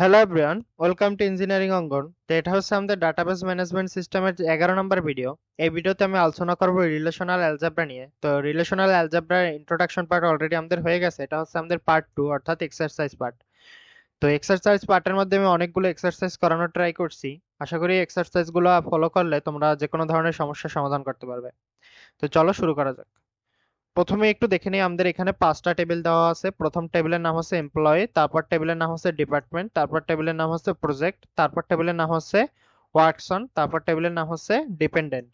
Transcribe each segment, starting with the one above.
Hello everyone welcome to engineering Angan তো এটা হচ্ছে আমাদের ডাটাবেস ম্যানেজমেন্ট সিস্টেমের এগারো নম্বর ভিডিও এই ভিডিওতে আমি আলোচনা করব রিলেশনাল অ্যালজেব্রা নিয়ে। তো রিলেশনাল অ্যালজেব্রার ইন্ট্রোডাকশন পার্ট অলরেডি আমাদের হয়ে গেছে, এটা হচ্ছে আমাদের পার্ট টু অর্থাৎ এক্সারসাইজ পার্ট তো এক্সারসাইজ পার্টের মধ্যে আমি অনেকগুলো এক্সারসাইজ করানোর ট্রাই করছি। আশা করি এক্সারসাইজগুলো ফলো করলে তোমরা যে কোনো ধরনের সমস্যার সমাধান করতে পারবে। তো চলো শুরু করা যাক। প্রথমে একটু দেখে নিই, আমাদের এখানে পাঁচটা টেবিল দেওয়া আছে। প্রথম টেবিলের নাম হচ্ছে এমপ্লয়ি তারপর টেবিলের নাম হচ্ছে ডিপার্টমেন্ট তারপর টেবিলের নাম হচ্ছে প্রজেক্ট তারপর টেবিলের নাম হচ্ছে ওয়ার্কসন তারপর টেবিলের নাম হচ্ছে ডিপেন্ডেন্ট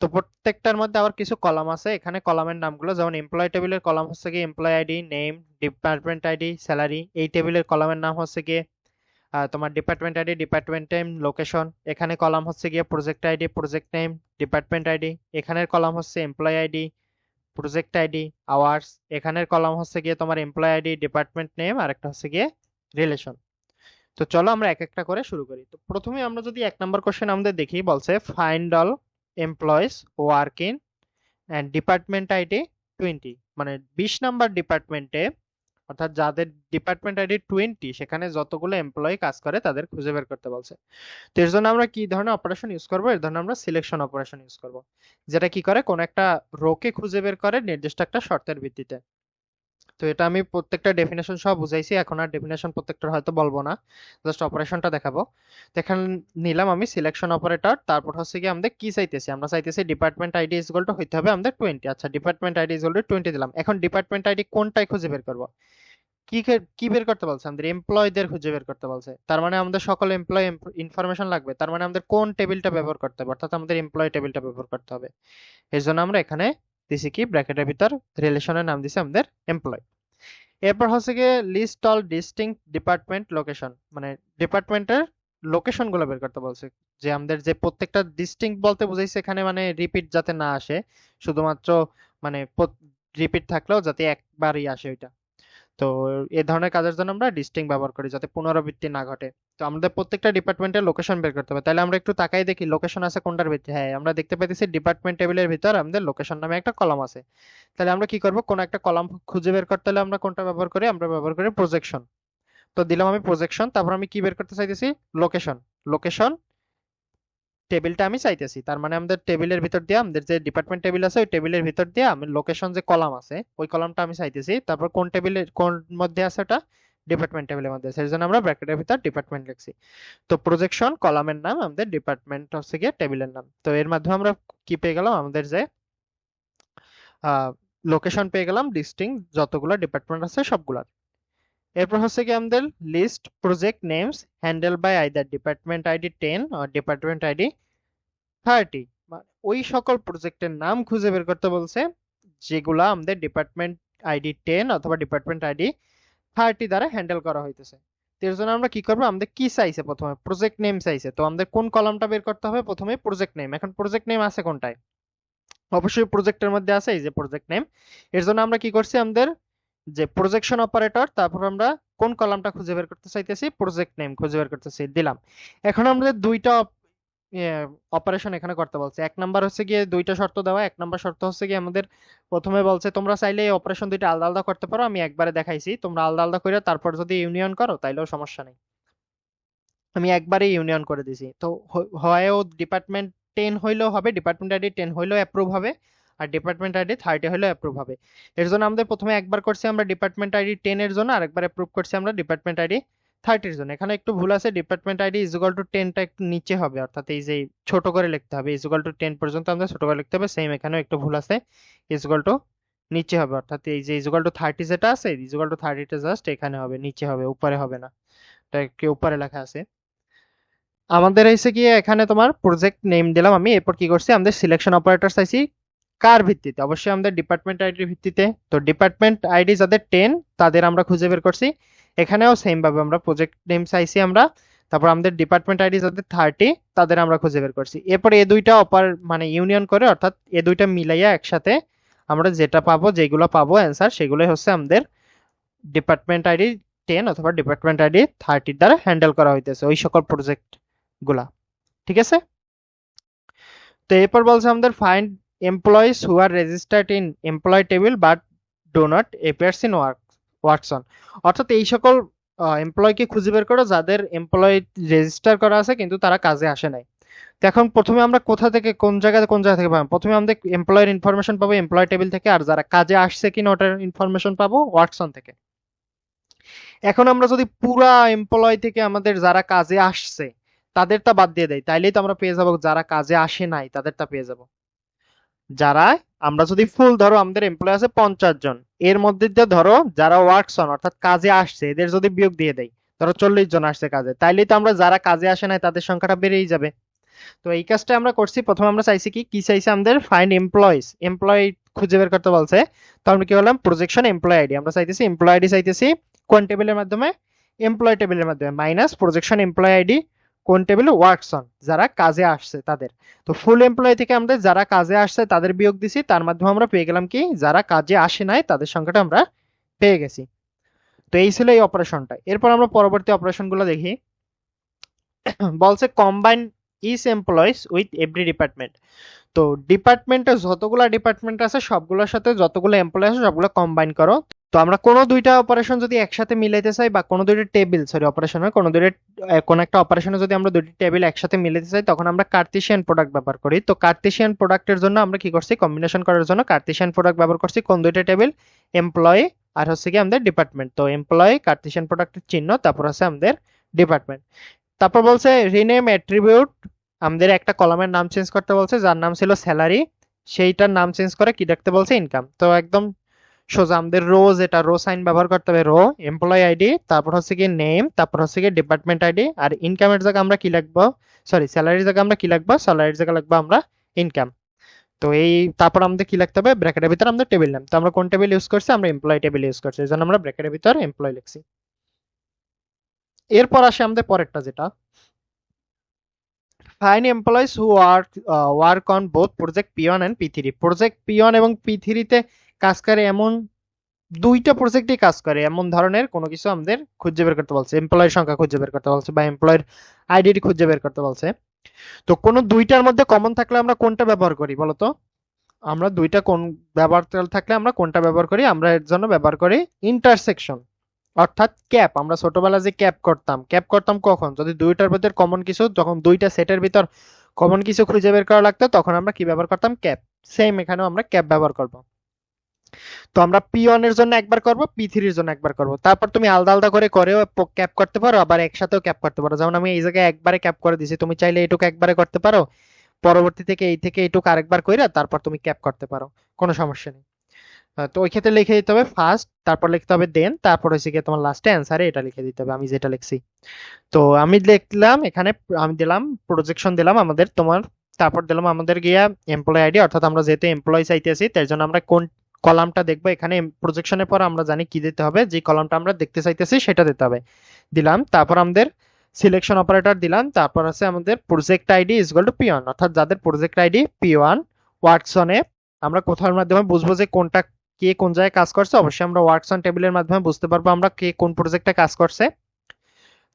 তো প্রত্যেকটার মধ্যে আবার কিছু কলাম আছে, এখানে কলামের নামগুলো, যেমন এমপ্লয় টেবিলের কলাম হচ্ছে কি employee ID name department ID salary এই টেবিলের কলামের নাম হচ্ছে গিয়ে তোমার department ID department name location এখানে কলাম হচ্ছে গিয়ে project ID project name department ID এখানের কলাম হচ্ছে employee ID project ID hours এখানের কলাম হচ্ছে গিয়ে তোমার এমপ্লয় আইডি ডিপার্টমেন্ট নেম আর একটা হচ্ছে গিয়ে রিলেশন তো চলো আমরা এক একটা করে শুরু করি। তো প্রথমে আমরা যদি এক নম্বর কোশ্চেন আমাদের দেখি, বলছে find all employees in and department ID twenty মানে বিশ নাম্বার ডিপার্টমেন্টে অর্থাৎ যাদের ডিপার্টমেন্ট আইডি টোয়েন্টি সেখানে যতগুলো এমপ্লয়ি কাজ করে, তাদের খুঁজে বের করতে বলছে। তো এর জন্য আমরা কি ধরনের অপারেশন ইউজ করব? এর ধরনের আমরা সিলেকশন অপারেশন ইউজ করব। যেটা কি করে? কোন একটা রোকে খুঁজে বের করে নির্দিষ্ট একটা শর্তের ভিত্তিতে। তো এটা আমি প্রত্যেকটা ডেফিনেশন সহ বুঝাইছি, এখন আর ডেফিনেশন প্রত্যেকটা হয়তো বলব না জাস্ট অপারেশনটা দেখাবো। তো এখানে নিলাম আমি সিলেকশন অপারেটর তারপর হচ্ছে কি আমাদের কি চাইতেছি? আমরা চাইতেছি ডিপার্টমেন্ট আইডি ইজ টু হইতে হবে আমাদের টোয়েন্টি আচ্ছা department ID is to twenty দিলাম। এখন ডিপার্টমেন্ট আইডি কোনটাই খুঁজে বের করব? কি কি বের করতে বলছে? আমাদের এমপ্লয়ীদের খুঁজে বের করতে বলছে। তার মানে আমাদের সকল এমপ্লয় ইনফরমেশন লাগবে। তার মানে আমাদের কোন টেবিলটা ব্যবহার করতে হবে? অর্থাৎ আমাদের এমপ্লয় টেবিলটা ব্যবহার করতে হবে। এই জন্য আমরা এখানে দিছি কি ব্র্যাকেটের ভিতর রিলেশনের নাম দিছি আমাদের এমপ্লয় এরপর হচ্ছে গিয়ে list all distinct department location মানে ডিপার্টমেন্টের লোকেশনগুলো বের করতে বলছে। যে আমাদের যে প্রত্যেকটা ডিস্টিং বলতে বুঝাইছে এখানে মানে রিপিট যাতে না আসে, শুধুমাত্র মানে রিপিট থাকলেও যাতে একবারই আসে ওইটা। তো এ ধরনের কাজের জন্য আমরা ডিস্টিং ব্যবহার করি যাতে পুনরাবৃত্তি না ঘটে। তো আমাদের প্রত্যেকটা ডিপার্টমেন্টের লোকেশন বের করতে হবে। তাহলে আমরা একটু তাকাই দেখি লোকেশন আছে কোনটার ভিতরে। হ্যাঁ আমরা দেখতে পাইতেছি ডিপার্টমেন্ট টেবিলের ভিতর আমাদের লোকেশন নামে একটা কলাম আছে। তাহলে আমরা কি করব? কোন একটা কলাম খুঁজে বের করতে হলে আমরা কোনটা ব্যবহার করি? আমরা ব্যবহার করি প্রজেকশন তো দিলাম আমি প্রজেকশন তারপর আমি কি বের করতে চাইতেছি? লোকেশন লোকেশন টেবিলটা আমি চাইতেছি। তার মানে আমাদের টেবিলের ভিতর দিয়ে, আমাদের যে ডিপার্টমেন্ট টেবিল আছে, ওই টেবিলের ভিতর দিয়ে আমি লোকেশন যে কলাম আছে, ওই কলামটা আমি চাইতেছি। তারপর কোন টেবিলের কোন মধ্যে আছে ওটা? ডিপার্টমেন্ট টেবিলের মধ্যে সেই জন্য আমরা ব্র্যাকেটের ভিতর ডিপার্টমেন্ট লিখছি। তো প্রজেকশন কলামের নাম, আমাদের ডিপার্টমেন্ট হচ্ছে গিয়ে টেবিলের নাম। তো এর মাধ্যমে আমরা কি পেয়ে গেলাম? আমাদের যে লোকেশন পেয়ে গেলাম ডিস্টিং যতগুলো ডিপার্টমেন্ট আছে সবগুলার। এরপর হচ্ছে কি আমাদের list project names handle by either department ID ten R department ID thirty ওই সকল প্রজেক্টের নাম খুঁজে বের করতে বলছে, যেগুলা আমাদের ডিপার্টমেন্ট আইডি টেন অথবা ডিপার্টমেন্ট আইডি থার্টি দ্বারা হ্যান্ডেল করা হইতেছে। এর জন্য আমরা কি করব? আমাদের কি চাইছে প্রথমে? প্রজেক্ট নেম চাইছে। তো আমাদের কোন কলামটা বের করতে হবে? প্রথমে প্রজেক্ট নেম এখন প্রজেক্ট নেম আছে কোনটায়? অবশ্যই প্রজেক্টের মধ্যে আছে এই যে প্রজেক্ট নেম এর জন্য আমরা কি করছি? আমাদের যে প্রজেকশন অপারেটর তারপর আমরা কোন কলামটা খুঁজে বের করতে চাইতেছি প্রজেক্ট নেম খুঁজে বের করতেছি, দিলাম। এখন আমাদের দুইটা অপারেশন এখানে করতে বলছে। এক নাম্বার হচ্ছে গিয়ে দুইটা শর্ত দেওয়া, এক নাম্বার শর্ত হচ্ছে গিয়ে আমাদের প্রথমে বলছে, তোমরা চাইলে এই অপারেশন দুইটা আলাদা আলাদা করতে পারো, আমি একবারে দেখাইছি, তোমরা আলাদা আলাদা করে তারপর যদি ইউনিয়ন করো, তাইলেও সমস্যা নেই। আমি একবারে ইউনিয়ন করে দিছি। তো হয়ও ডিপার্টমেন্ট টেন হইলেও হবে ডিপার্টমেন্ট আইডি টেন হইলেও অ্যাপ্রুভ হবে। আর ডিপার্টমেন্ট আইডি থার্টি হলে অ্যাপ্রুভ হবে। এর জন্য আমাদের প্রথমে একবার করছি আমরা ডিপার্টমেন্ট আইডি টেন এর জন্য, আরেকবার অ্যাপ্রুভ করছি আমরা ডিপার্টমেন্ট আইডি থার্টির জন্য। এখানে একটু ভুল আছে department ID is equal to টেনটা একটু নিচে হবে, অর্থাৎ এই যে ছোট করে লিখতে হবে ইজুগাল টু টেন পর্যন্ত আমাদের ছোট করে লিখতে হবে সেম এখানেও একটু ভুল আছে ইজুগাল টু নিচে হবে, অর্থাৎ এই যে ইজুগাল টু থার্টি যেটা আছে ইজুগাল টু থার্টিটা জাস্ট এখানে হবে, নিচে হবে, উপরে হবে না। এটা একটু উপরে লেখা আছে। আমাদের এসে গিয়ে এখানে তোমার প্রজেক্ট নেম দিলাম আমি, এরপর কি করছি, আমাদের সিলেকশন অপারেটর চাইছি কার ভিত্তিতে? অবশ্যই আমাদের ডিপার্টমেন্ট আইডির ভিত্তিতে। তো ডিপার্টমেন্ট আইডি যাদের টেন তাদের আমরা খুঁজে বের করছি। এখানেও সেম ভাবে আমরা প্রজেক্ট নেম চাইছি আমরা। তারপর আমাদের ডিপার্টমেন্ট আইডি যাদের থার্টি তাদের আমরা খুঁজে বের করছি। এরপর এ দুইটা অপার মানে ইউনিয়ন করে, অর্থাৎ এ দুইটা মিলাইয়া একসাথে আমরা যেটা পাবো, যেগুলো পাবো অ্যান্সার সেগুলোই হচ্ছে আমাদের ডিপার্টমেন্ট আইডি টেন অথবা ডিপার্টমেন্ট আইডি থার্টির দ্বারা হ্যান্ডেল করা হইতেছে ওই সকল প্রজেক্টগুলা। ঠিক আছে? তো এরপর বলছে আমাদের find employees who are registered in employee table but do not appears in work works on অর্থাৎ এই সকল এমপ্লয়কে খুঁজে বের করো, যাদের এমপ্লয় রেজিস্টার করা আছে কিন্তু তারা কাজে আসে নাই। তো এখন প্রথমে আমরা কোথা থেকে, কোন জায়গা কোন জায়গা থেকে পাবো? প্রথমে আমাদের এমপ্লয়ের ইনফরমেশন পাবো এমপ্লয় টেবিল থেকে, আর যারা কাজে আসছে কিনা ওটার ইনফরমেশন পাবো ওয়াটসন থেকে। এখন আমরা যদি পুরা এমপ্লয় থেকে আমাদের যারা কাজে আসছে, তাদেরটা বাদ দিয়ে দেই, তাইলেই তো আমরা পেয়ে যাব, যারা কাজে আসে নাই, তাদেরটা পেয়ে যাব। যারা, আমরা যদি ফুল ধরো আমাদের এমপ্লয় আছে পঞ্চাশ জন, এর মধ্যে দিয়ে ধরো যারা ওয়ার্কস অন অর্থাৎ কাজে আসছে, এদের যদি বিয়োগ দিয়ে দেয় ধরো চল্লিশ জন আসছে কাজে, তাইলে তো আমরা যারা কাজে আসে নাই, তাদের সংখ্যাটা বেড়েই যাবে। তো এই কাজটা আমরা করছি, প্রথমে আমরা চাইছি কি কি চাইছি আমাদের? ফাইন্ড এমপ্লয়িজ এমপ্লয় খুঁজে বের করতে বলছে। তো আমরা কি বললাম প্রজেকশন এমপ্লয় আইডি আমরা চাইতেছি এমপ্লয় আইডি চাইতেছি কোন টেবিলের মাধ্যমে? এমপ্লয় টেবিলের মাধ্যমে মাইনাস প্রজেকশন এমপ্লয় আইডি কোন টেবিল ওয়ার্কস অন যারা কাজে আসছে তাদের। তো ফুল এমপ্লয় থেকে আমাদের যারা কাজে আসছে তাদের বিয়োগ দিছি, তার মাধ্যমে আমরা পেয়ে গেলাম কি, যারা কাজে আসে নাই তাদের সংখ্যাটা আমরা পেয়ে গেছি। তো এই ছিল এই অপারেশনটা এরপর আমরা পরবর্তী অপারেশনগুলো দেখি। বলছে combine is employees with every department তো ডিপার্টমেন্টে যতগুলো ডিপার্টমেন্ট আছে, সবগুলোর সাথে যতগুলো এমপ্লয় আছে, সবগুলো কম্বাইন করো। তো আমরা কোনো দুইটা অপারেশন যদি একসাথে মিলাইতে চাই বা কোনো দুইটা টেবিল সরি অপারেশন হয় কোনো দুইটা কোনো একটা অপারেশনে যদি আমরা দুইটি টেবিল একসাথে মিলাতে চাই, তখন আমরা কার্তেশিয়ান প্রোডাক্ট ব্যবহার করি। তো কার্তেশিয়ান প্রোডাক্টের জন্য আমরা কি করছি? কম্বিনেশন করার জন্য কার্তেশিয়ান প্রোডাক্ট ব্যবহার করছি কোন দুইটা টেবিল এমপ্লয় আর হচ্ছে কি আমাদের ডিপার্টমেন্ট তো এমপ্লয় কার্তেশিয়ান প্রোডাক্টের চিহ্ন, তারপর হচ্ছে আমাদের ডিপার্টমেন্ট তারপর বলছে রিনেম অ্যাট্রিবিউট আমাদের একটা কলামের নাম চেঞ্জ করতে বলছে, যার নাম ছিল স্যালারি সেইটার নাম চেঞ্জ করে কি রাখতে বলছে? ইনকাম তো একদম সোজা আমাদের রো যেটা রো সাইন ব্যবহার করতে হবে রো এমপ্লয় আইডি তারপর হচ্ছে কি নেম তারপর হচ্ছে কি ডিপার্টমেন্ট আইডি আর ইনকামের জায়গায় আমরা কি লিখব? সরি স্যালারির জায়গায় আমরা কি লিখব? স্যালারির জায়গায় লিখব আমরা ইনকাম তো এই, তারপর আমাদের কি লিখতে হবে? ব্র্যাকেটের ভিতর আমাদের টেবিল নাম তো আমরা কোন টেবিল ইউজ করছি? আমরা এমপ্লয় টেবিল ইউজ করছি। এই জন্য আমরা ব্র্যাকেটের ভিতর এমপ্লয় লিখছি। এরপর আসে আমাদের পরেরটা যেটা। Find employees who work work on both project P one and P three project P one এবং পি থ্রিতে কাজ করে এমন দুইটা প্রজেক্টই কাজ করে। এমন ধরনের কোনো কিছু আমাদের খুঁজে বের করতে বলছে। এমপ্লয়ের সংখ্যা খুঁজে বের করতে বলছে বা এমপ্লয়ের আইডেন্টি খুঁজে বের করতে বলছে। তো কোনো দুইটার মধ্যে কমন থাকলে আমরা কোনটা ব্যবহার করি বলতো আমরা দুইটা কোন ব্যবহার থাকলে আমরা কোনটা ব্যবহার করি? আমরা এর জন্য ব্যবহার করি ইন্টারসেকশন অর্থাৎ ক্যাপ আমরা ছোটবেলা যে ক্যাপ করতাম ক্যাপ করতাম কখন? যদি দুইটার ভিতর কমন কিছু, যখন দুইটা সেটের ভিতর কমন কিছু খুঁজে বের করা লাগতো, তখন আমরা কি ব্যবহার করতাম? ক্যাপ সেম এখানেও আমরা ক্যাপ ব্যবহার করব। তো আমরা পি ওয়ানের জন্য একবার করব পি থ্রির জন্য একবার করব। তারপর তুমি আলাদা আলাদা করে করেও ক্যাপ করতে পারো, আবার একসাথেও ক্যাপ করতে পারো। যেমন আমি এই জায়গায় একবারে ক্যাপ করে দিছি, তুমি চাইলে এইটুকু একবারে করতে পারো। পরবর্তী থেকে এই থেকে এইটুকু আরেকবার কইরা তারপর তুমি ক্যাপ করতে পারো, কোনো সমস্যা নেই। তো ওই ক্ষেত্রে লিখে দিতে হবে ফার্স্ট তারপর লিখতে হবে দেন তারপর হচ্ছে গিয়ে তোমার লাস্টে অ্যান্সারে এটা লিখে দিতে হবে, আমি যেটা লিখছি। তো আমি লিখলাম এখানে আমি দিলাম প্রজেকশন দিলাম আমাদের তোমার, তারপর দিলাম আমাদের গিয়া এমপ্লয় আইডি অর্থাৎ আমরা যেহেতু এমপ্লয় চাইতেছি তার জন্য আমরা কোন কলামটা দেখব, এখানে প্রজেকশনের পর আমরা জানি কি দিতে হবে, যে কলামটা আমরা দেখতে চাইতেছি সেটা দিতে হবে। দিলাম, তারপর আমাদের সিলেকশন অপারেটর দিলাম, তারপর আছে আমাদের project ID is to P one অর্থাৎ যাদের প্রজেক্ট আইডি পি ওয়ান ওয়ার্কসনে আমরা কোথার মাধ্যমে বুঝব যে কোনটা কে কোন জায়গায় কাজ করছে, অবশ্যই আমরা ওয়ার্কসন টেবিলের মাধ্যমে বুঝতে পারব আমরা কে কোন প্রজেক্টে কাজ করছে।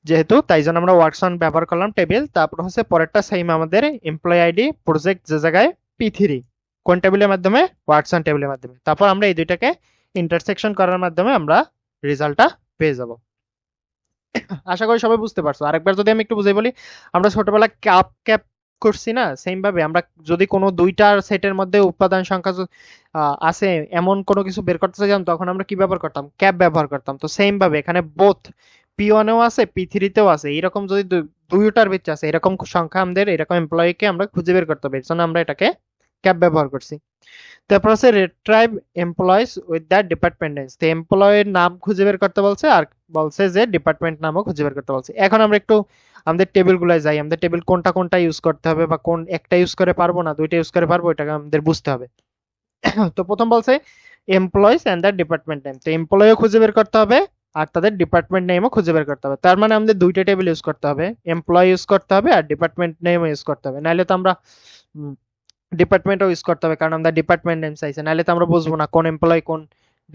যেহেতু, তাই জন্য আমরা ওয়ার্কসন ব্যবহার করলাম টেবিল তারপর হচ্ছে পরেরটা সেম আমাদের এমপ্লয় আইডি প্রজেক্ট যে জায়গায় পি থ্রি কোন টেবিলের মাধ্যমে? ওয়াটসন টেবিলের মাধ্যমে। তারপর আমরা এই দুইটাকে ইন্টারসেকশন করার মাধ্যমে আমরা রেজাল্টটা পেয়ে যাব। আশা করি সবাই বুঝতে পারছ। আরেকবার যদি আমি একটু বুঝাই বলি, আমরা ছোটবেলায় ক্যাপ ক্যাপ করছি না সেম ভাবে আমরা যদি কোনো দুইটার সেটের মধ্যে উপাদান সংখ্যা আছে এমন কোনো কিছু বের করতে চাইতাম, তখন আমরা কি ব্যবহার করতাম? ক্যাপ ব্যবহার করতাম। তো সেম ভাবে এখানে বোথ পি ওয়ানেও আছে পি থ্রিতেও আছে। এরকম যদি দুইটার ভিতরে আছে এরকম সংখ্যা আমাদের, এরকম এমপ্লয়িকে আমরা খুঁজে বের করতে হবে। এর জন্য আমরা এটাকে ক্যাপ ব্যবহার করছি। তারপর আছে retrieve employees with that departments তো এমপ্লয়ের নাম খুঁজে বের করতে বলছে আর বলছে যে ডিপার্টমেন্ট নামও খুঁজে বের করতে বলছে। এখন আমরা একটু আমাদের টেবিল গুলায় যাই। আমাদের টেবিল কোনটা কোনটা ইউজ করতে হবে বা কোন একটা ইউজ করে পারব না, দুইটা ইউজ করে পারব, এটাকে আমাদের বুঝতে হবে। তো প্রথম বলছে employees and the department name তো এমপ্লয়ও খুঁজে বের করতে হবে আর তাদের ডিপার্টমেন্ট নেমও খুঁজে বের করতে হবে। তার মানে আমাদের দুইটা টেবিল ইউজ করতে হবে। এমপ্লয় ইউজ করতে হবে আর ডিপার্টমেন্ট নেমও ইউজ করতে হবে। নাহলে তো আমরা ডিপার্টমেন্টও ইউজ করতে হবে, কারণ আমরা ডিপার্টমেন্ট নেম চাইছে। নাহলে তো আমরা বুঝব না কোন এমপ্লয় কোন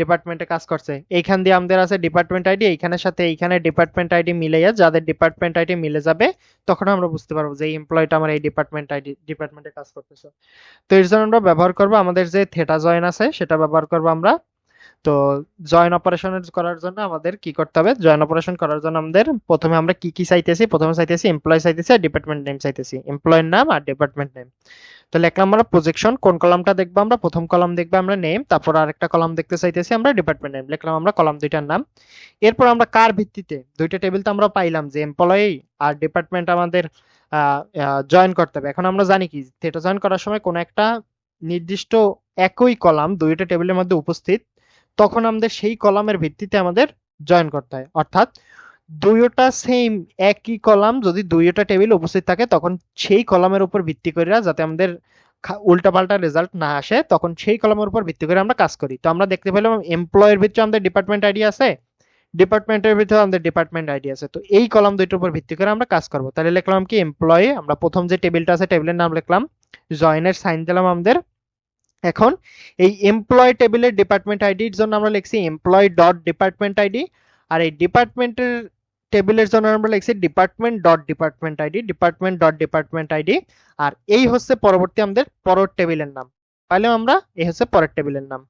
ডিপার্টমেন্টে কাজ করছে। এইখান দিয়ে আমাদের আছে ডিপার্টমেন্ট আইডি এইখানের সাথে এইখানে ডিপার্টমেন্ট আইডি মিলে যাদের ডিপার্টমেন্ট আইডি মিলে যাবে তখন আমরা বুঝতে পারব যে এমপ্লয়টা আমার এই ডিপার্টমেন্ট আইডি ডিপার্টমেন্টে কাজ করতেছে। তো এর জন্য আমরা ব্যবহার করব আমাদের যে থেটা জয়েন আছে, সেটা ব্যবহার করব আমরা। তো জয়েন অপারেশন করার জন্য আমাদের কি করতে হবে? জয়েন অপারেশন করার জন্য আমাদের প্রথমে আমরা কি কি চাইতেছি? প্রথমে চাইতেছি এমপ্লয় চাইতেছি আর ডিপার্টমেন্ট নেম চাইতেছি। এমপ্লয়ের নাম আর ডিপার্টমেন্ট নেম তো লিখলাম আমরা প্রজেকশন কোন কলামটা দেখব আমরা? প্রথম কলাম দেখব আমরা নেম তারপর আরেকটা কলাম দেখতে চাইতেছি আমরা ডিপার্টমেন্ট নেম লিখলাম আমরা কলাম দুইটার নাম। এরপর আমরা কার ভিত্তিতে? দুইটা টেবিল তো আমরা পাইলাম যে এমপ্লয়ি আর ডিপার্টমেন্ট আমাদের জয়েন করতে হবে। এখন আমরা জানি কি? এটা জয়েন করার সময় কোন একটা নির্দিষ্ট একই কলাম দুইটা টেবিলের মধ্যে উপস্থিত, তখন আমাদের সেই কলামের ভিত্তিতে আমাদের জয়েন করতে হয়। অর্থাৎ দুইটা সেম একই কলাম যদি দুইটা টেবিল উপস্থিত থাকে, তখন সেই কলামের উপর ভিত্তি করে যাতে আমাদের উল্টাপাল্টা রেজাল্ট না আসে, তখন সেই কলামের উপর ভিত্তি করে আমরা কাজ করি। তো আমরা দেখতে পেলাম এমপ্লয়ের ভিতরে আমাদের ডিপার্টমেন্ট আইডি আছে ডিপার্টমেন্টের ভিতরে আমাদের ডিপার্টমেন্ট আইডি আছে। তো এই কলাম দুইটার উপর ভিত্তি করে আমরা কাজ করব। তাহলে লিখলাম কি এমপ্লয়ি আমরা প্রথম যে টেবিলটা আছে টেবিলের নাম লিখলাম জয়েনের সাইন দিলাম আমাদের। এখন এই এমপ্লয় টেবিলের ডিপার্টমেন্ট আইডির জন্য আমরা লিখছি এমপ্লয় ডট ডিপার্টমেন্ট আইডি আর এই ডিপার্টমেন্টের টেবিলের জন্য আমরা লিখছি department dot department ID department dot department ID আর এই হচ্ছে পরবর্তী আমাদের পরের টেবিলের নাম। পাইলাম আমরা, এই হচ্ছে পরের টেবিলের নাম।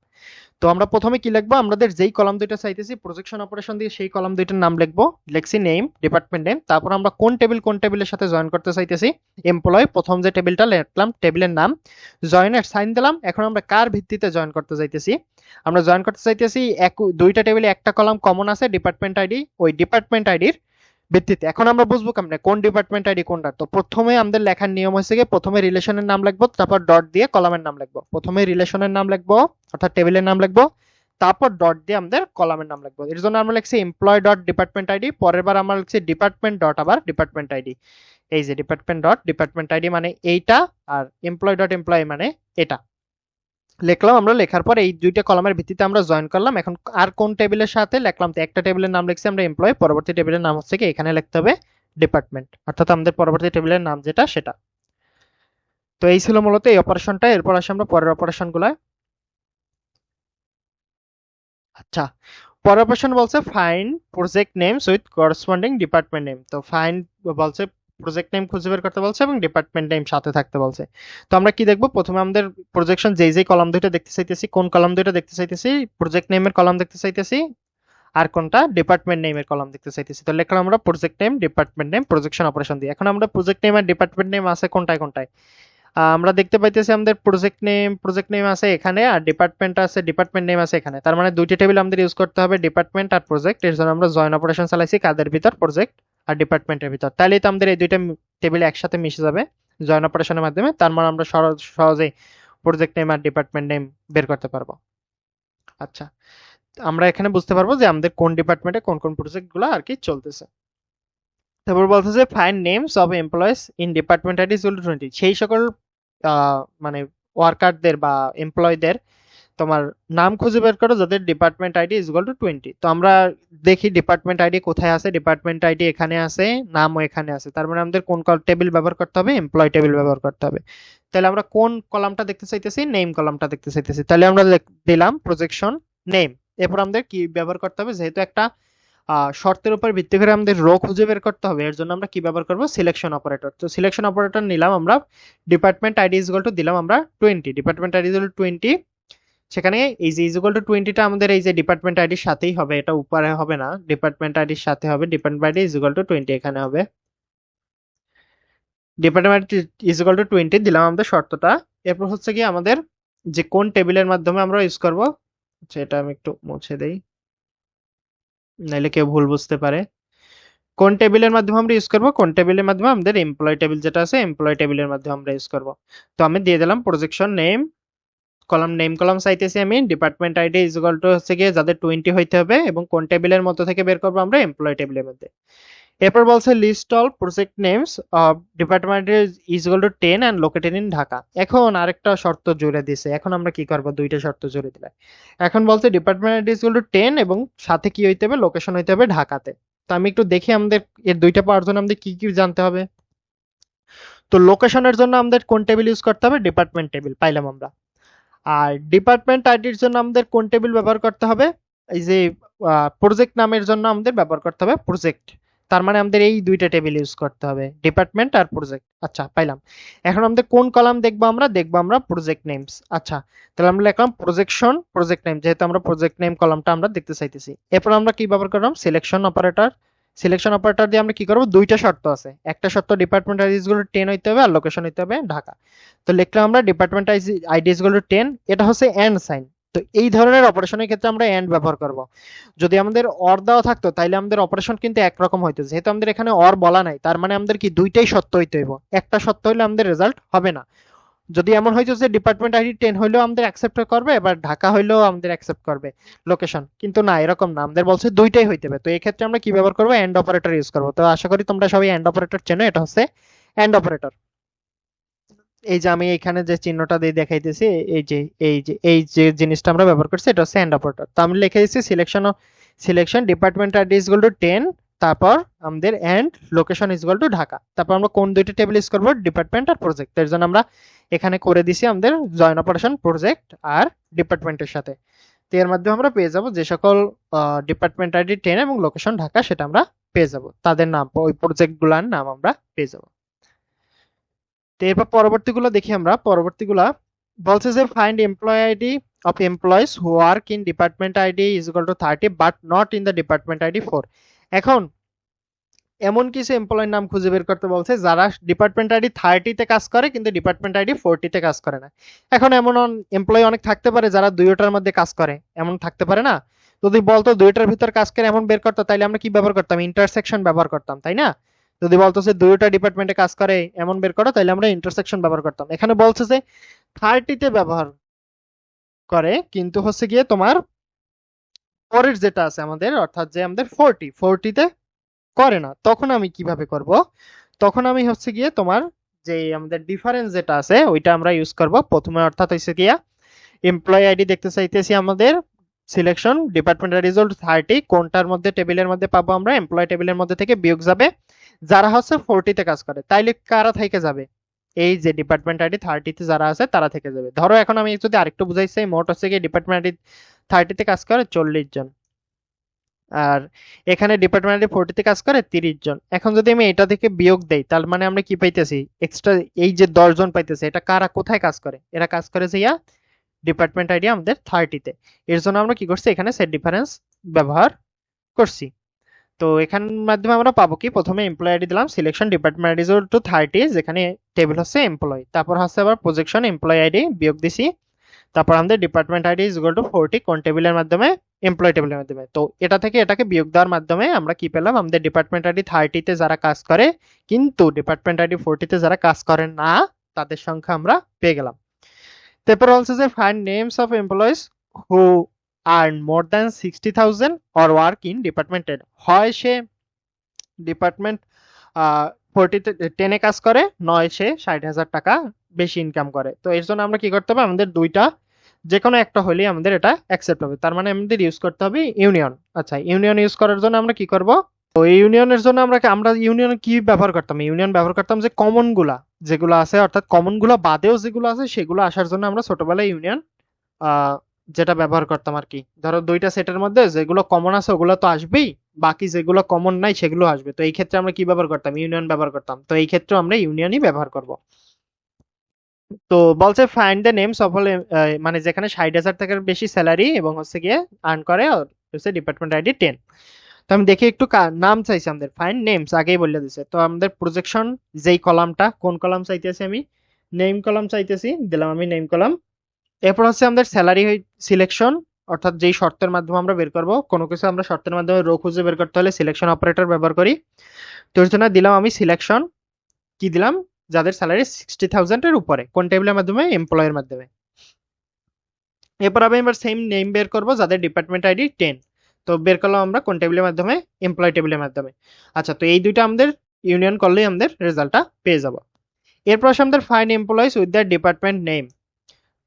তো আমরা প্রথমে কি লিখব? আমাদের যেই কলাম দুইটা চাইতেছি প্রজেকশন অপারেশন দিয়ে সেই কলাম দুইটার নাম লিখব। লিখছি নেম ডিপার্টমেন্ট নেম তারপর আমরা কোন টেবিল কোন টেবিলের সাথে জয়েন করতে চাইতেছি? এমপ্লয় প্রথম যে টেবিলটা লিখলাম টেবিলের নাম। জয়েনের সাইন দিলাম, এখন আমরা কার ভিত্তিতে জয়েন করতে চাইতেছি? আমরা জয়েন করতে চাইতেছি, এক, দুইটা টেবিলে একটা কলাম কমন আছে ডিপার্টমেন্ট আইডি ওই ডিপার্টমেন্ট আইডির ভিত্তিতে এখন আমরা বুঝব কেমনে, কোন ডিপার্টমেন্ট আইডি কোনটা? তো প্রথমে আমাদের লেখার নিয়ম হচ্ছে গিয়ে প্রথমে রিলেশনের নাম লিখব, তারপর ডট দিয়ে কলামের নাম লিখব। প্রথমে রিলেশনের নাম লিখব, অর্থাৎ টেবিলের নাম লিখব, তারপর ডট দিয়ে আমাদের কলামের নাম লিখব। এর জন্য আমরা লিখছি এমপ্লয় ডট ডিপার্টমেন্ট আইডি পরের বার আমরা লিখছি ডিপার্টমেন্ট ডট আবার ডিপার্টমেন্ট আইডি এই যে ডিপার্টমেন্ট ডট ডিপার্টমেন্ট আইডি মানে এইটা, আর এমপ্লয় ডট এমপ্লয় মানে এটা। লিখলাম আমরা, লেখার পর এই দুইটা কলামের ভিত্তিতে আমরা জয়েন করলাম। এখন আর কোন টেবিলের সাথে লিখলাম তো একটা টেবিলের নাম লিখছি আমরা এমপ্লয় পরবর্তী টেবিলের নাম হচ্ছে কি, এখানে লিখতে হবে ডিপার্টমেন্ট অর্থাৎ আমাদের পরবর্তী টেবিলের নাম যেটা, সেটা। তো এই ছিল মূলত এই অপারেশনটা এরপর আসি আমরা পরের অপারেশনগুলা আচ্ছা পরের অপারেশন বলছে find project names with corresponding department name তো ফাইন্ড বলছে প্রজেক্ট নেম খুঁজে বের করতে বলছে এবং ডিপার্টমেন্ট নেম সাথে থাকতে বলছে। তো আমরা কি দেখব? প্রথমে আমাদের প্রজেকশন যেই যেই কলাম দুইটা দেখতে চাইতেছি, কোন কলাম দুইটা দেখতে চাইতেছি? প্রজেক্ট নেমের কলাম দেখতে চাইতেছি আর কোনটা? ডিপার্টমেন্ট নেমের কলাম দেখতে চাইতেছি। তো লিখলাম আমরা project name department name projection operation দিয়ে এখন আমরা প্রজেক্ট নেম আর ডিপার্টমেন্ট নেম আছে কোনটায় কোনটায়? আমরা দেখতে পাইতেছি আমাদের প্রজেক্ট নেম প্রজেক্ট নেম আছে এখানে আর ডিপার্টমেন্ট আছে ডিপার্টমেন্ট নেম আছে এখানে। তার মানে দুইটা টেবিল আমাদের ইউজ করতে হবে ডিপার্টমেন্ট আর প্রজেক্ট এর জন্য আমরা জয়েন অপারেশন চালাইছি, কাদের ভিতর? প্রজেক্ট আর ডিপার্টমেন্টের ভিতর। তাহলেই তো আমাদের এই দুইটা টেবিল একসাথে মিশে যাবে জয়েন অপারেশনের মাধ্যমে। তার মানে আমরা সহজ, সহজেই প্রজেক্ট নেম আর ডিপার্টমেন্ট নেম বের করতে পারব। আচ্ছা আমরা এখানে বুঝতে পারব যে আমাদের কোন ডিপার্টমেন্টে কোন কোন প্রজেক্টগুলো আর কি চলতেছে। তারপর বলতেছে find names of employees in department ID twenty সেই সকল মানে ওয়ার্কারদের বা এমপ্লয়ীদের তোমার নাম খুঁজে বের করো যাদের department ID is equal to twenty তো আমরা দেখি ডিপার্টমেন্ট আইডি কোথায় আছে ডিপার্টমেন্ট আইডি এখানে আছে, নামও এখানে আছে। তার মানে আমাদের কোন টেবিল ব্যবহার করতে হবে এমপ্লয় টেবিল ব্যবহার করতে হবে। তাহলে আমরা কোন কলামটা দেখতে চাইতেছি নেম কলামটা দেখতে চাইতেছি। তাহলে আমরা দিলাম প্রজেকশন নেম এরপর আমাদের কি ব্যবহার করতে হবে, যেহেতু একটা শর্তের উপর ভিত্তি করে আমাদের রো খুঁজে বের করতে হবে, এর জন্য আমরা কি ব্যবহার করব সিলেকশন অপারেটর তো সিলেকশন অপারেটর নিলাম আমরা ডিপার্টমেন্ট আইডি ইজ টু দিলাম আমরা twenty department ID is twenty সেখানে এই যে ইজ টু টোয়েন্টিটা আমাদের এই যে ডিপার্টমেন্ট আইডির সাথেই হবে, এটা উপরে হবে না। ডিপার্টমেন্ট আইডির সাথে হবে department ID is to twenty এখানে হবে। ডিপার্টমেন্ট ইজ টু টোয়েন্টি দিলাম আমাদের শর্তটা। এরপর হচ্ছে কি আমাদের যে কোন টেবিলের মাধ্যমে আমরা ইউজ করব আচ্ছা এটা আমি একটু মুছে দেই। নাইলে কেউ ভুল বুঝতে পারে। কোন টেবিলের মাধ্যমে আমরা ইউজ করব? কোন টেবিলের মাধ্যমে? আমাদের এমপ্লয় টেবিল যেটা আছে এমপ্লয় টেবিলের মাধ্যমে আমরা ইউজ করব। তো আমি দিয়ে দিলাম projection name column name column চাইতেছি আমি department ID is equal to হচ্ছে গিয়ে যাদের টোয়েন্টি হইতে হবে এবং কোন টেবিলের মধ্যে থেকে বের করব আমরা এমপ্লয় টেবিলের মধ্যে। এরপর বলছে list all project names of department is equal to ten and located in Dhaka এখন আরেকটা শর্ত জুড়ে দিছে, এখন আমরা কি করব? দুইটা শর্ত জুড়ে দিলে এখন বলছে department is equal to ten এবং সাথে কি হইতে হবে? লোকেশন হইতে হবে ঢাকাতে। তো আমি একটু দেখি আমাদের এর দুইটা পাওয়ার জন্য আমাদের কি কি জানতে হবে। তো লোকেশনের জন্য আমাদের কোন টেবিল ইউজ করতে হবে? ডিপার্টমেন্ট টেবিল পাইলাম আমরা। আর ডিপার্টমেন্ট আইডির জন্য আমাদের কোন টেবিল ব্যবহার করতে হবে? এই যে প্রজেক্ট নামের জন্য আমাদের ব্যবহার করতে হবে প্রজেক্ট তার মানে আমাদের এই দুইটা টেবিল ইউজ করতে হবে ডিপার্টমেন্ট আর প্রজেক্ট আচ্ছা পাইলাম। এখন আমাদের কোন কলাম দেখব আমরা? দেখব আমরা প্রজেক্ট নেমস আচ্ছা তাহলে আমরা লিখলাম প্রজেকশন প্রজেক্ট নেম যেহেতু আমরা প্রজেক্ট নেম কলামটা আমরা দেখতে চাইতেছি। এরপর আমরা কি ব্যবহার করলাম? সিলেকশন অপারেটর সিলেকশন অপারেটর দিয়ে আমরা কি করব? দুইটা শর্ত আছে। একটা শর্ত ডিপার্টমেন্ট আইডিসগুলো টেন হইতে হবে আর লোকেশন হইতে হবে ঢাকা। তো লিখলাম আমরা ডিপার্টমেন্ট আইডিসগুলো টেন এটা হচ্ছে এন্ড সাইন তো এই ধরনের অপারেশনের ক্ষেত্রে আমরা এন্ড ব্যবহার করব। যদি আমাদের অর দেওয়া থাকতো তাহলে আমাদের অপারেশন কিন্তু একরকম হইতো। যেহেতু আমাদের এখানে অর বলা নাই, তার মানে আমাদের কি দুইটাই সত্য হইতে হইব। একটা সত্য হইলে আমাদের রেজাল্ট হবে না। যদি এমন হইতো যে ডিপার্টমেন্ট আইডি টেন হইলেও আমাদের অ্যাকসেপ্ট করবে এবার ঢাকা হইলেও আমাদের অ্যাকসেপ্ট করবে। লোকেশন কিন্তু না, এরকম না। আমাদের বলছে দুইটাই হইতে হবে। তো এই ক্ষেত্রে আমরা কি ব্যবহার করব? এন্ড অপারেটর ইউজ করব। তো আশা করি তোমরা সবাই এন্ড অপারেটর চেনো, এটা হচ্ছে এন্ড অপারেটর এই যে আমি এখানে যে চিহ্নটা দিয়ে দেখাইতেছি, এই যে এই যে এই যে জিনিসটা আমরা ব্যবহার করছি, এটা হচ্ছে এন্ড অপারেটর তো আমি লিখে দিচ্ছি selection selection department ID is to ten তারপর আমাদের and location is to Dhaka. তারপর আমরা কোন দুইটা টেবিল ইউজ করব? ডিপার্টমেন্ট আর প্রজেক্ট এর জন্য আমরা এখানে করে দিছি আমাদের জয়েন অপারেশন প্রজেক্ট আর ডিপার্টমেন্টের সাথে। তো এর মাধ্যমে আমরা পেয়ে যাব যে সকল ডিপার্টমেন্ট আইডি টেন এবং লোকেশন ঢাকা সেটা আমরা পেয়ে যাব। তাদের নাম, ওই প্রজেক্টগুলার নাম আমরা পেয়ে যাব। তো এরপর পরবর্তীগুলো দেখি আমরা। পরবর্তীগুলা বলছে যে find employee ID of employees work in department ID is equal to thirty but not in the department ID four এখন এমন কিছু এমপ্লয়ের নাম খুঁজে বের করতে বলছে, যারা ডিপার্টমেন্ট আইডি থার্টিতে কাজ করে, কিন্তু ডিপার্টমেন্ট আইডি ফোরটিতে কাজ করে না। এখন এমন এমপ্লয় অনেক থাকতে পারে যারা দুইটার মধ্যে কাজ করে, এমন থাকতে পারে না? যদি বলতো দুইটার ভিতর কাজ করে এমন বের করতো, তাইলে আমরা কি ব্যবহার করতাম? ইন্টারসেকশন ব্যবহার করতাম, তাই না? যদি বলতো যে দুইটা ডিপার্টমেন্টে কাজ করে, এমন বের করো তাহলে আমরা ইন্টারসেকশন ব্যবহার করতাম। এখানে বলছে যে থার্টিতে ব্যবহার করে, কিন্তু হচ্ছে গিয়ে তোমার পরের যেটা আছে আমাদের, অর্থাৎ যে আমাদের ফোরটি ফোরটিতে করে না, তখন আমি কীভাবে করব? তখন আমি হচ্ছে গিয়ে তোমার যে আমাদের ডিফারেন্স যেটা আছে, ওইটা আমরা ইউজ করব। প্রথমে অর্থাৎ হচ্ছে গিয়া এমপ্লয় আইডি দেখতে চাইতেছি আমাদের সিলেকশন ডিপার্টমেন্ট রেজাল্ট থার্টি কোনটার মধ্যে টেবিলের মধ্যে পাবো আমরা? এমপ্লয় টেবিলের মধ্যে থেকে বিয়োগ যাবে। যারা হচ্ছে ফোরটিতে কাজ করে, তাইলে কারা থেকে যাবে? এই যে ডিপার্টমেন্ট আইডি থার্টিতে যারা আছে, তারা থেকে যাবে। ধরো এখন আমি যদি আরেকটু বুঝাইছি মোট হচ্ছে গিয়ে ডিপার্টমেন্ট আইডি থার্টিতে কাজ করে চল্লিশ জন। আর এখানে ডিপার্টমেন্ট ফোরটিতে কাজ করে তিরিশ জন। এখন যদি আমি এটা থেকে বিয়োগ দেই, তার মানে আমরা কি পাইতেছি? এক্সট্রা এই যে দশ জন পাইতেছে, এটা কারা কোথায় কাজ করে? এরা কাজ করে যে ইয়া ডিপার্টমেন্ট আইডি আমাদের থার্টিতে এর জন্য আমরা কি করছি? এখানে সেট ডিফারেন্স ব্যবহার করছি। তো এখান মাধ্যমে আমরা পাবো কি? প্রথমে এমপ্লয় আইডি দিলাম selection department ID to thirty যেখানে টেবিল হচ্ছে এমপ্লয় তারপর হচ্ছে আবার প্রজেকশন এমপ্লয় আইডি বিয়োগ দিছি। তারপর আমাদের department ID is equal to forty কোন টেবিলের মাধ্যমে? এমপ্লয় টেবিলের মাধ্যমে। তো এটা থেকে এটাকে বিয়োগ দেওয়ার মাধ্যমে আমরা কি পেলাম? আমাদের ডিপার্টমেন্ট আইডি থার্টিতে যারা কাজ করে, কিন্তু ডিপার্টমেন্ট আইডি ফোরটিতে যারা কাজ করে না, তাদের সংখ্যা আমরা পেয়ে গেলাম। তারপর হচ্ছে যে find names of employees who earn more than sixty thousand or work in ডিপার্টমেন্টেড হয় সে ডিপার্টমেন্ট ফোরটিতে টেনে কাজ করে, নয় সে ষাট হাজার টাকা বেশি ইনকাম করে। তো এর জন্য আমরা কি করতে হবে? আমাদের দুইটা যে কোনো একটা হলেই আমাদের এটা অ্যাকসেপ্ট হবে। তার মানে আমাদের ইউজ করতে হবে ইউনিয়ন আচ্ছা ইউনিয়ন ইউজ করার জন্য আমরা কি করব? তো ইউনিয়নের জন্য আমরা আমরা ইউনিয়ন কি ব্যবহার করতাম? ইউনিয়ন ব্যবহার করতাম যে কমনগুলা যেগুলো আছে, অর্থাৎ কমনগুলা বাদেও যেগুলো আছে, সেগুলো আসার জন্য আমরা ছোটবেলায় ইউনিয়ন যেটা ব্যবহার করতাম আর কি। ধরো দুইটা সেটের মধ্যে যেগুলো কমন আছে, ওগুলো তো আসবেই। বাকি যেগুলো কমন নাই, সেগুলো আসবে। তো এই ক্ষেত্রে আমরা কি ব্যবহার করতাম? ইউনিয়ন ব্যবহার করতাম। তো এই ক্ষেত্রে আমরা ইউনিয়নই ব্যবহার করব। তো বলছে find the names of all মানে যেখানে ষাট হাজার টাকার বেশি স্যালারি এবং হচ্ছে গিয়ে আর্ন করে হচ্ছে ডিপার্টমেন্ট আইডি টেন তো আমি দেখি একটু নাম চাইছি আমাদের। ফাইন্ড নেমস আগেই বলে দিছে। তো আমাদের প্রজেকশন যেই কলামটা, কোন কলাম চাইতেছি আমি? নেম কলাম চাইতেছি, দিলাম আমি নেম কলাম। এরপর হচ্ছে আমাদের স্যালারি সিলেকশন অর্থাৎ যেই শর্তের মাধ্যমে আমরা বের করব, কোনো কিছু আমরা শর্তের মাধ্যমে রো খুঁজে বের করতে হলে সিলেকশন অপারেটর ব্যবহার করি। তো জন্য দিলাম আমি সিলেকশন কি দিলাম? যাদের স্যালারি সিক্সটি থাউজেন্ডের উপরে, কোন টেবিলের মাধ্যমে? এমপ্লয়ের মাধ্যমে। এরপর আমি এবার সেম নেম বের করব, যাদের ডিপার্টমেন্ট আইডি টেন তো বের করলাম আমরা কোন টেবিলের মাধ্যমে? এমপ্লয় টেবিলের মাধ্যমে। আচ্ছা তো এই দুইটা আমাদের ইউনিয়ন করলেই আমাদের রেজাল্টটা পেয়ে যাব। এরপর আসে আমাদের find employees with the department name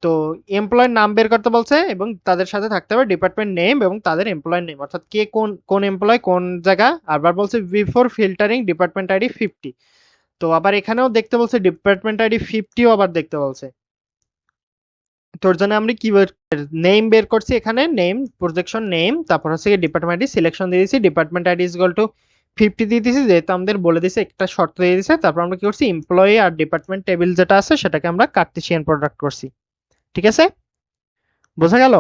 তো এমপ্লয়ের নাম বের করতে বলছে এবং তাদের সাথে থাকতে হবে ডিপার্টমেন্ট নেম এবং তাদের এমপ্লয়ের নেম অর্থাৎ কে কোন কোন এমপ্লয় কোন জায়গা? আবার বলছে before filtering department ID fifty তো আবার এখানেও দেখতে বলছে ডিপার্টমেন্ট আইডি ফিফটিও আবার দেখতে বলছে। তোর জন্য আমরা কি নেম বের করছি এখানে নেম প্রজেকশন নেম তারপর হচ্ছে ডিপার্টমেন্ট আইডি সিলেকশন দিয়ে দিয়েছি department ID is equal to fifty দিয়ে দিছি যেহেতু আমাদের বলে দিয়েছে একটা শর্ত দিয়ে দিছে তারপর আমরা কি করছি এমপ্লয়ি আর ডিপার্টমেন্ট টেবিল যেটা আছে সেটাকে আমরা কার্টেসিয়ান প্রোডাক্ট করছি। ঠিক আছে? বোঝা গেল?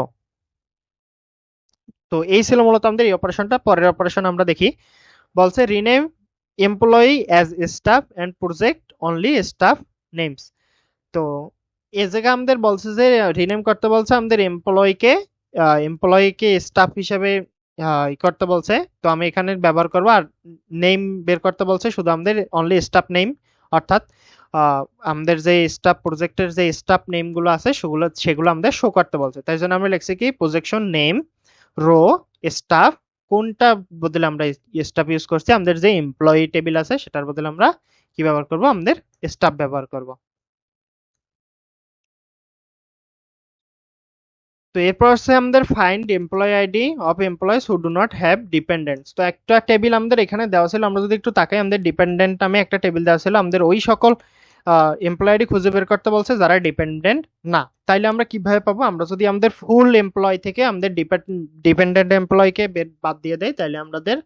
তো এই ছিল মূলত আমাদের এই অপারেশনটা পরের অপারেশন আমরা দেখি। বলছে rename employee as staff and project only staff names তো এ জায়গায় আমাদের বলছে যে রিনেম করতে বলছে আমাদের এমপ্লয়িকে এমপ্লয়িকে স্টাফ হিসেবে ই করতে বলছে। তো আমি এখানে ব্যবহার করব আর নেম বের করতে বলছে শুধু আমাদের অনলি স্টাফ নেম অর্থাৎ আমাদের যে স্টাফ প্রজেক্টের যে স্টাফ নেমগুলো আছে সেগুলো সেগুলো আমাদের শো করতে বলছে। তাই জন্য আমরা লিখছি কি প্রজেকশন নেম রো স্টাফ কোনটা বদলে আমরা স্টাফ ইউজ করছি, আমাদের যে এমপ্লয়ি টেবিল আছে, সেটার বদলে আমরা কি ব্যবহার করব? আমাদের স্টাফ ব্যবহার করব। তো এরপর আছে আমাদের find employee ID of employees who do not have dependents তো একটা টেবিল আমাদের এখানে দেওয়া ছিল, আমরা যদি একটু তাকাই, আমাদের ডিপেন্ডেন্ট নামে একটা টেবিল দেওয়া ছিল, আমাদের ওই সকল এমপ্লয় আইডি খুঁজে বের করতে বলছে যারা ডিপেন্ডেন্ট না। তাইলে আমরা কীভাবে পাবো? আমরা যদি আমাদের ফুল এমপ্লয় থেকে আমাদের ডিপেন্ডেন্ট এমপ্লয়কে বাদ দিয়ে দেয় তাহলে আমাদের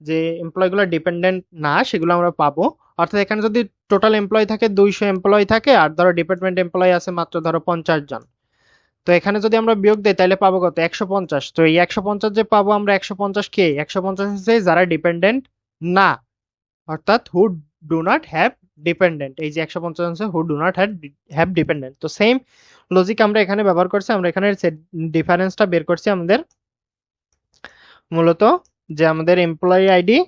যে এমপ্লয়গুলো ডিপেন্ডেন্ট না, সেগুলো আমরা পাবো। অর্থাৎ এখানে যদি টোটাল এমপ্লয় থাকে দুইশো এমপ্লয় থাকে, আর ধরো ডিপার্টমেন্ট এমপ্লয় আছে মাত্র ধরো পঞ্চাশ জন। তো এখানে যদি আমরা বিয়োগ দেই তাহলে পাবো কত? একশো পঞ্চাশ। তো এই একশো পঞ্চাশ যে পাবো আমরা একশো পঞ্চাশ কে? একশো পঞ্চাশ হচ্ছে যারা ডিপেন্ডেন্ট না। অর্থাৎ who do not have dependent এই যে একশো পঞ্চাশ who do not have dependent তো সেম লজিক আমরা এখানে ব্যবহার করছি, আমরা এখানে ডিফারেন্সটা বের করছি আমাদের মূলত যে আমাদের এমপ্লয়ি আইডি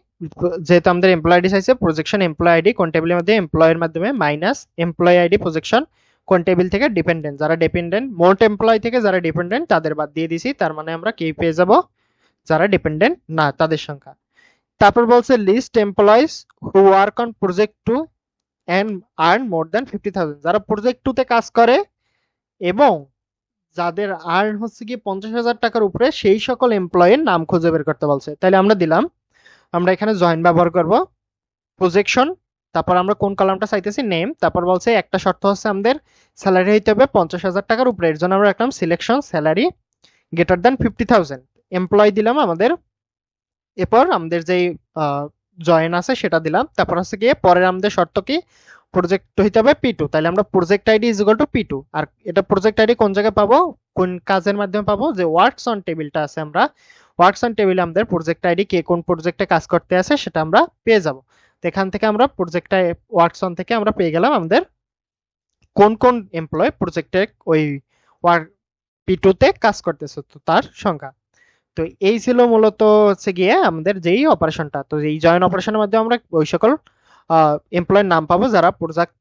যেহেতু আমাদের এমপ্লয় আইডি চাইছে প্রজেকশন এমপ্লয় আইডি কোন টেবিলের মধ্যে এমপ্লয়ের মাধ্যমে মাইনাস এমপ্লয় আইডি প্রজেকশন কোন টেবিল থেকে ডিপেন্ডেন্ট যারা ডিপেন্ডেন্ট মোট এমপ্লয় থেকে যারা ডিপেন্ডেন্ট তাদের বাদ দিয়ে দিছি, তার মানে আমরা কে পেয়ে যাব? যারা ডিপেন্ডেন্ট না, তাদের সংখ্যা। তারপর বলছে list employees who work on project two and earn more than fifty thousand যারা প্রজেক্ট টুতে কাজ করে এবং যাদের আর্ন হচ্ছে কি পঞ্চাশ হাজার টাকার উপরে, সেই সকল এমপ্লয়ের নাম খুঁজে বের করতে বলছে। তাহলে আমরা দিলাম। আমরা এখানে জয়েন ব্যবহার করব। প্রজেকশন তারপর আমরা কোন কলামটা চাইতেছি? নেম তারপর বলছে একটা শর্ত হচ্ছে আমাদের স্যালারি হইতে হবে পঞ্চাশ হাজার টাকার উপরে। এর জন্য আমরা রাখলাম selection salary greater than fifty thousand employee দিলাম আমাদের। এরপর আমাদের যেই জয়েন আছে, সেটা দিলাম। তারপর হচ্ছে গিয়ে পরের আমাদের শর্ত কি? প্রজেক্ট হইতে হবে পি টু তাহলে আমরা project ID is equal to P two আর এটা প্রজেক্ট আইডি কোন জায়গায় পাবো? কোন কাজের মাধ্যমে পাবো? যে ওয়ার্কস অন টেবিলটা আছে আমরা। ওয়ার্কস অন টেবিলে আমাদের প্রজেক্ট আইডি কে কোন প্রজেক্টে কাজ করতে আছে, সেটা আমরা পেয়ে যাব। তো এখান থেকে আমরা প্রজেক্টটা ওয়ার্কস অন থেকে আমরা পেয়ে গেলাম আমাদের কোন কোন এমপ্লয় প্রজেক্টে ওই ওয়ার্ক পি তে কাজ করতেছে, তো তার সংখ্যা। তো এই ছিল মূলত হচ্ছে গিয়ে আমাদের যেই অপারেশনটা তো এই জয়েন অপারেশনের মাধ্যমে আমরা ওই সকল এমপ্লয়ের নাম পাবো যারা প্রজেক্ট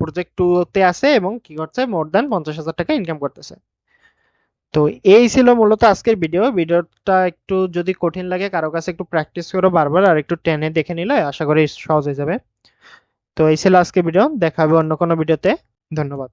প্রজেক্ট টু তে আছে এবং কি করছে মোর দ্যান পঞ্চাশ হাজার টাকা ইনকাম করতেছে। তো এই ছিল মূলত আজকের ভিডিও ভিডিওটা একটু যদি কঠিন লাগে, কারও কাছে একটু প্র্যাকটিস করো বারবার আর একটু টেনে দেখে নিলে আশা করি সহজ হয়ে যাবে। তো এই ছিল আজকের ভিডিও দেখা হবে অন্য কোনো ভিডিওতে ধন্যবাদ।